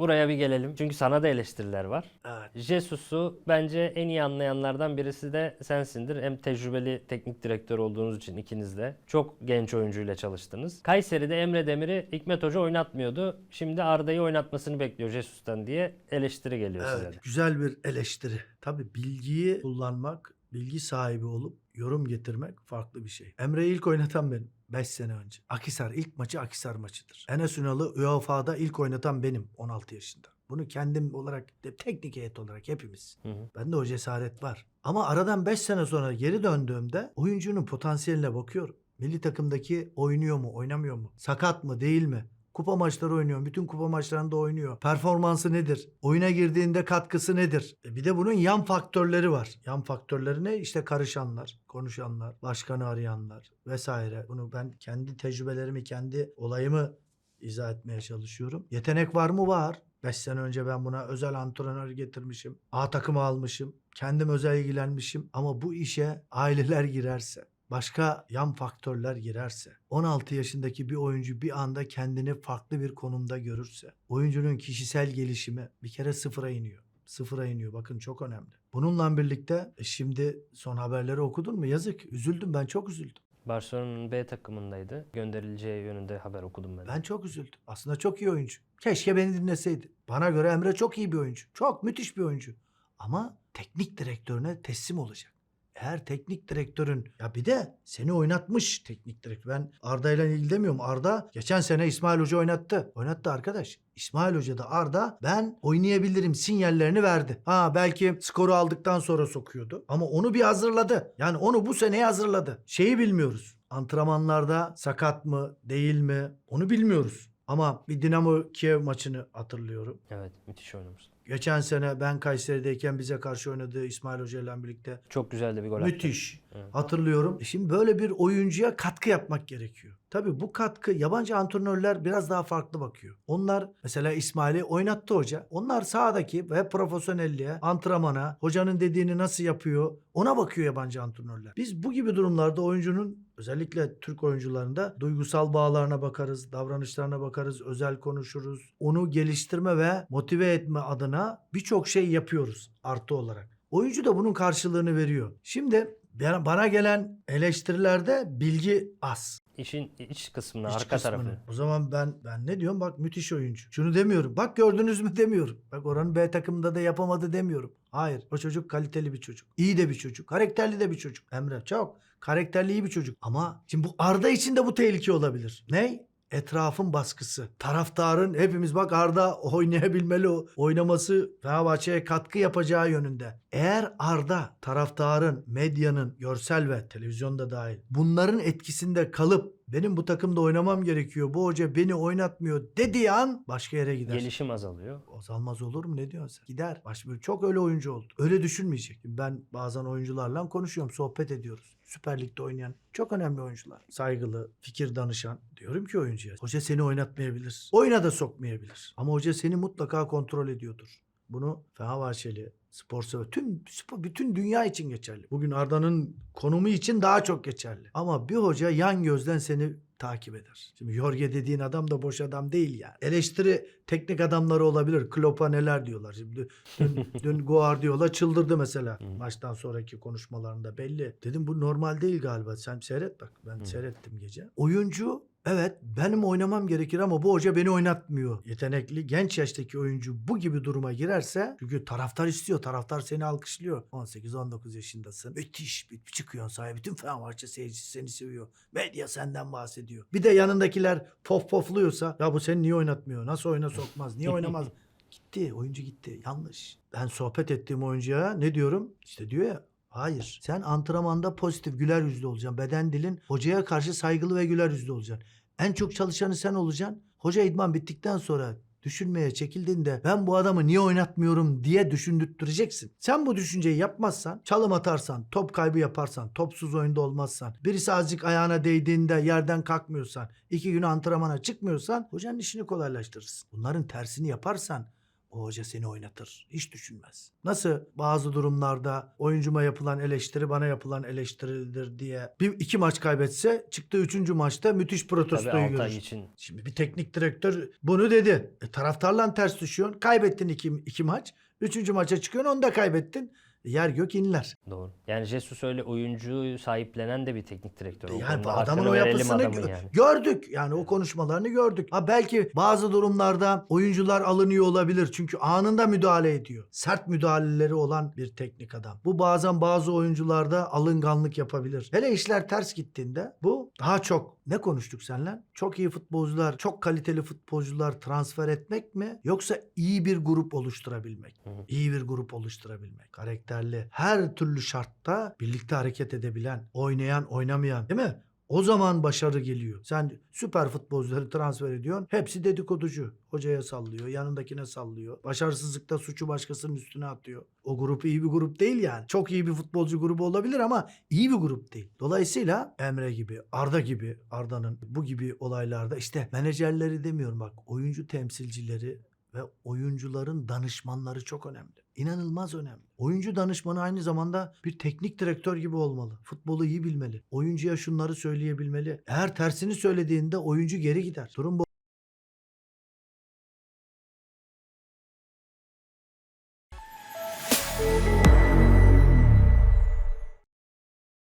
Buraya bir gelelim. Çünkü sana da eleştiriler var. Evet. Jesus'u bence en iyi anlayanlardan birisi de sensindir. Hem tecrübeli teknik direktör olduğunuz için ikiniz de. Çok genç oyuncuyla çalıştınız. Kayseri'de Emre Demir'i Hikmet Hoca oynatmıyordu. Şimdi Arda'yı oynatmasını bekliyor Jesus'tan diye eleştiri geliyor size de. Evet, güzel bir eleştiri. Tabii bilgiyi kullanmak, bilgi sahibi olup yorum getirmek farklı bir şey. Emre'yi ilk oynatan benim. 5 sene önce. Akisar ilk maçı Akisar maçıdır. Enes Ünal'ı UEFA'da ilk oynatan benim 16 yaşında. Bunu kendim olarak, de- teknik heyet olarak hepimiz. Hı hı. Bende o cesaret var. Ama aradan 5 sene sonra geri döndüğümde oyuncunun potansiyeline bakıyorum. Milli takımdaki oynuyor mu, oynamıyor mu? Sakat mı, değil mi? Kupa maçları oynuyor. Bütün kupa maçlarında oynuyor. Performansı nedir? Oyuna girdiğinde katkısı nedir? E bir de bunun yan faktörleri var. Yan faktörleri ne? İşte karışanlar, konuşanlar, başkanı arayanlar vesaire. Bunu ben kendi tecrübelerimi, kendi olayımı izah etmeye çalışıyorum. Yetenek var mı? Var. 5 sene önce ben buna özel antrenör getirmişim. A takımı almışım. Kendim özel ilgilenmişim. Ama bu işe aileler girerse, başka yan faktörler girerse, 16 yaşındaki bir oyuncu bir anda kendini farklı bir konumda görürse, oyuncunun kişisel gelişimi bir kere sıfıra iniyor. Sıfıra iniyor. Bakın çok önemli. Bununla birlikte e, şimdi son haberleri okudun mu? Yazık. Üzüldüm ben çok üzüldüm. Barcelona'nın B takımındaydı. Gönderileceği yönünde haber okudum ben. Ben çok üzüldüm. Aslında çok iyi oyuncu. Keşke beni dinleseydi. Bana göre Emre çok iyi bir oyuncu. Çok müthiş bir oyuncu. Ama teknik direktörüne teslim olacak. Eğer teknik direktörün ya bir de seni oynatmış teknik direktör. Ben Arda ile ilgili demiyorum. Arda geçen sene İsmail Hoca oynattı. Oynattı arkadaş. İsmail Hoca da Arda ben oynayabilirim sinyallerini verdi. Ha belki skoru aldıktan sonra sokuyordu. Ama onu bir hazırladı. Yani onu bu seneye hazırladı. Şeyi bilmiyoruz. Antrenmanlarda sakat mı değil mi onu bilmiyoruz. Ama bir Dinamo Kiev maçını hatırlıyorum. Evet müthiş oynamıştı. Geçen sene ben Kayseri'deyken bize karşı oynadığı İsmail Hoca ile birlikte Çok güzel de bir gol attı. müthiş. Hatırlıyorum. E Şimdi böyle bir oyuncuya katkı yapmak gerekiyor. Tabii bu katkı yabancı antrenörler biraz daha farklı bakıyor. Onlar mesela İsmail'i oynattı hoca. Onlar sahadaki ve profesyonelliğe, antrenmana, hocanın dediğini nasıl yapıyor ona bakıyor yabancı antrenörler. Biz bu gibi durumlarda oyuncunun özellikle Türk oyuncularında duygusal bağlarına bakarız, davranışlarına bakarız, özel konuşuruz. Onu geliştirme ve motive etme adına birçok şey yapıyoruz artı olarak. Oyuncu da bunun karşılığını veriyor. Şimdi bana gelen eleştirilerde bilgi az. İşin iç kısmını, İç arka kısmını. tarafını. O zaman ben ben ne diyorum? Bak müthiş oyuncu. Şunu demiyorum. Bak gördünüz mü demiyorum. Bak oranın B takımında da yapamadı demiyorum. Hayır. O çocuk kaliteli bir çocuk. İyi de bir çocuk. Karakterli de bir çocuk. Emre çok. Karakterli iyi bir çocuk. Ama şimdi bu Arda için de bu tehlike olabilir. Ne? Etrafın baskısı. Taraftarın hepimiz bak Arda oynayabilmeli o oynaması Fenerbahçe'ye katkı yapacağı yönünde. Eğer Arda taraftarın, medyanın, görsel ve televizyonda dahil bunların etkisinde kalıp benim bu takımda oynamam gerekiyor. Bu hoca beni oynatmıyor dediği an başka yere gider. Gelişim azalıyor. Azalmaz olur mu? Ne diyorsun sen? Gider. Başka bir çok öyle oyuncu oldu. Öyle düşünmeyecek. Ben bazen oyuncularla konuşuyorum, sohbet ediyoruz. Süper Lig'de oynayan çok önemli oyuncular. Saygılı, fikir danışan. Diyorum ki oyuncuya. Hoca seni oynatmayabilir. Oyuna da sokmayabilir. Ama hoca seni mutlaka kontrol ediyordur. Bunu Fenerbahçeli, spor sever, tüm spor, bütün dünya için geçerli. Bugün Arda'nın konumu için daha çok geçerli. Ama bir hoca yan gözden seni takip eder. Şimdi Jorge dediğin adam da boş adam değil yani. Eleştiri teknik adamları olabilir. Klopp'a neler diyorlar. Şimdi dün, dün Guardiola çıldırdı mesela. Hı. Maçtan sonraki konuşmalarında belli. Dedim bu normal değil galiba. Sen seyret bak. Ben Hı. seyrettim gece. Oyuncu Evet benim oynamam gerekir ama bu hoca beni oynatmıyor. Yetenekli genç yaştaki oyuncu bu gibi duruma girerse çünkü taraftar istiyor. Taraftar seni alkışlıyor. 18-19 yaşındasın. Müthiş bir çıkıyorsun sahaya. Bütün Fenerbahçe seyircisi seni seviyor. Medya senden bahsediyor. Bir de yanındakiler pof pofluyorsa ya bu seni niye oynatmıyor? Nasıl oyuna sokmaz? Niye oynamaz? gitti. Oyuncu gitti. Yanlış. Ben sohbet ettiğim oyuncuya ne diyorum? İşte diyor ya Hayır. Sen antrenmanda pozitif, güler yüzlü olacaksın. Beden dilin hocaya karşı saygılı ve güler yüzlü olacaksın. En çok çalışanı sen olacaksın. Hoca idman bittikten sonra düşünmeye çekildiğinde ben bu adamı niye oynatmıyorum diye düşündürteceksin. Sen bu düşünceyi yapmazsan, çalım atarsan, top kaybı yaparsan, topsuz oyunda olmazsan, birisi azıcık ayağına değdiğinde yerden kalkmıyorsan, iki gün antrenmana çıkmıyorsan hocanın işini kolaylaştırırsın. Bunların tersini yaparsan o hoca seni oynatır. Hiç düşünmez. Nasıl bazı durumlarda oyuncuma yapılan eleştiri bana yapılan eleştiridir diye bir iki maç kaybetse çıktığı üçüncü maçta müthiş Tabii protestoyu Altay görür. için Şimdi bir teknik direktör bunu dedi. E, taraftarla ters düşüyorsun. Kaybettin iki, iki maç. Üçüncü maça çıkıyorsun onu da kaybettin. Yer gök inler. doğru. Yani Jesus öyle oyuncuyu sahiplenen de bir teknik direktör. O Yani konuda adamın o yapısını adamın yani. gördük. Yani o konuşmalarını gördük. Ha belki bazı durumlarda oyuncular alınıyor olabilir. Çünkü anında müdahale ediyor. Sert müdahaleleri olan bir teknik adam. Bu bazen bazı oyuncularda alınganlık yapabilir. Hele işler ters gittiğinde bu daha çok ne konuştuk seninle? Çok iyi futbolcular, çok kaliteli futbolcular transfer etmek mi? Yoksa iyi bir grup oluşturabilmek hı. İyi bir grup oluşturabilmek. Karakterli, her türlü şartta birlikte hareket edebilen, oynayan, oynamayan değil mi? O zaman başarı geliyor. Sen süper futbolcuları transfer ediyorsun. Hepsi dedikoducu. Hocaya sallıyor, yanındakine sallıyor. Başarısızlıkta suçu başkasının üstüne atıyor. O grup iyi bir grup değil yani. Çok iyi bir futbolcu grubu olabilir ama iyi bir grup değil. Dolayısıyla Emre gibi, Arda gibi, Arda'nın bu gibi olaylarda işte menajerleri demiyorum bak oyuncu temsilcileri ve oyuncuların danışmanları çok önemli. İnanılmaz önemli. Oyuncu danışmanı aynı zamanda bir teknik direktör gibi olmalı. Futbolu iyi bilmeli. Oyuncuya şunları söyleyebilmeli. Eğer tersini söylediğinde oyuncu geri gider. Durum bu.